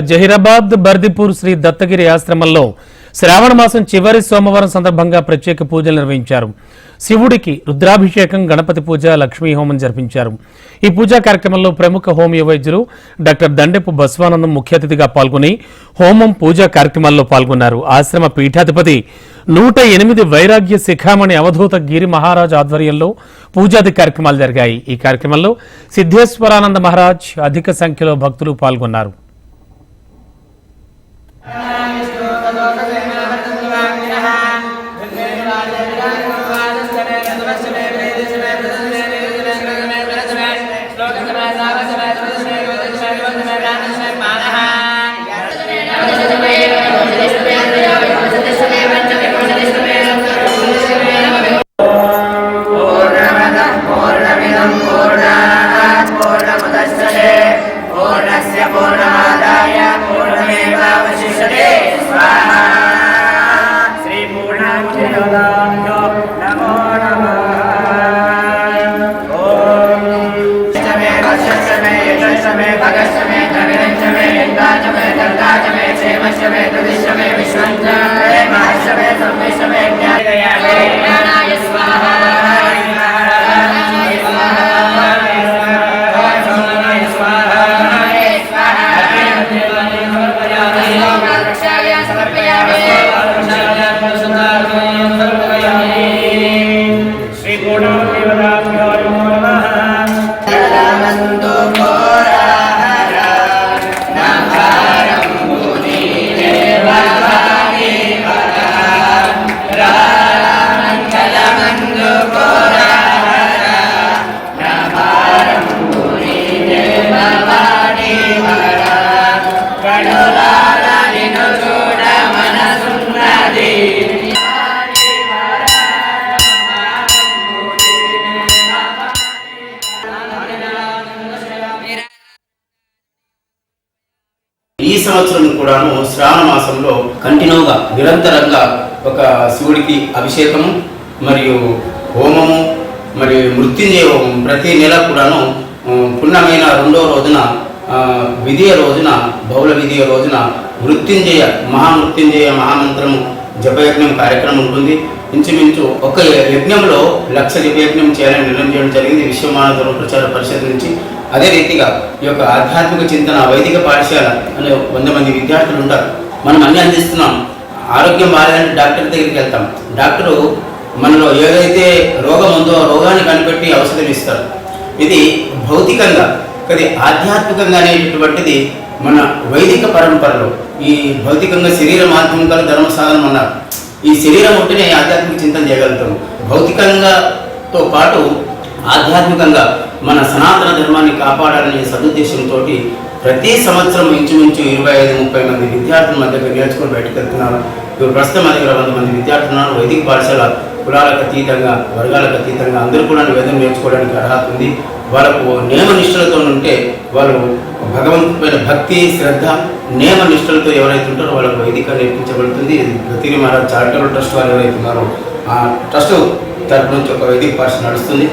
జహీరాబాద్ బర్దిపూర్ శ్రీ దత్తగిరి ఆశ్రమంలో శ్రావణ మాసం చివరి సోమవారం సందర్భంగా ప్రత్యేక పూజలు నిర్వహించారు. శివుడికి రుద్రాభిషేకం గణపతి పూజ లక్ష్మీ హోమం జరిపించారు. ఈ పూజా కార్యక్రమంలో ప్రముఖ హోమియో వైద్యులు డాక్టర్ దండెపు బస్వానందం ముఖ్య అతిథిగా పాల్గొని హోమం పూజా కార్యక్రమాల్లో పాల్గొన్నారు. ఆశ్రమ పీఠాధిపతి నూట ఎనిమిది వైరాగ్య శిఖామణి అవధూత గిరి మహారాజ్ ఆధ్వర్యంలో పూజాది కార్యక్రమాలు జరిగాయి. ఈ కార్యక్రమంలో సిద్ధేశ్వరానంద మహారాజ్ అధిక సంఖ్యలో భక్తులు పాల్గొన్నారు. पूर्णमुदच्छते Christ. ఈ సంవత్సరం కూడాను శ్రావణ మాసంలో కంటిన్యూగా నిరంతరంగా ఒక శివుడికి అభిషేకము మరియు హోమము మరియు మృత్యుంజయ హోమం ప్రతి నెల కూడాను పుణ్యమైన రెండో రోజున విధియ రోజున బహుళ విధియ రోజున మృత్యుంజయ మహామృత్యుంజయ మహామంత్రము జపయజ్ఞం కార్యక్రమం ఉంటుంది. ఇంచుమించు ఒక యజ్ఞంలో లక్ష జపయజ్ఞం చేయాలని నిర్ణయం చేయడం జరిగింది. విశ్వమానవ ప్రచార పరిషత్ నుంచి. అదే రీతిగా ఈ యొక్క ఆధ్యాత్మిక చింతన వైదిక పాఠశాల అనే వంద మంది విద్యార్థులు ఉంటారు. మనం అన్ని అందిస్తున్నాం. ఆరోగ్యం బాగాలంటే డాక్టర్ దగ్గరికి వెళ్తాం. డాక్టరు మనలో ఏదైతే రోగం ఉందో రోగాన్ని కనిపెట్టి ఔషధం ఇస్తారు. ఇది భౌతికంగా కానీ ఆధ్యాత్మికంగా అనేటటువంటిది మన వైదిక పరంపరలో ఈ భౌతికంగా శరీర మాధ్యమికల ధర్మ సాధనం అన్నారు. ఈ శరీరం ఉంటేనే ఆధ్యాత్మిక చింతన చేయగలుగుతాము. భౌతికంగాతో పాటు ఆధ్యాత్మికంగా మన సనాతన ధర్మాన్ని కాపాడాలనే సదుద్దేశంతో ప్రతి సంవత్సరం ఇంచుమించు ఇరవై ఐదు ముప్పై మంది విద్యార్థుల మధ్య నేర్చుకొని బయటకు వెళ్తున్నారు. ఇప్పుడు ప్రస్తుతం అది దగ్గర వంద మంది విద్యార్థులు ఉన్నారు. వైదిక పాఠశాల కులాలకు అతీతంగా వర్గాలకు అతీతంగా అందరూ కూడా వేదం నేర్చుకోవడానికి అర్హత ఉంది. వాళ్ళకు నియమ నిష్ఠలతో ఉంటే వాళ్ళు భగవంతుపైన భక్తి శ్రద్ధ నియమ నిష్ఠలతో ఎవరైతే ఉంటారో వాళ్ళకు వైదిక నేర్పించబడుతుంది. ఇది గతిరి మహారాజ్ చారిటబుల్ ట్రస్ట్ వారు ఎవరైతే ఉన్నారో ఆ ట్రస్ట్ తరపు నుంచి ఒక వైదిక పాఠశాల నడుస్తుంది.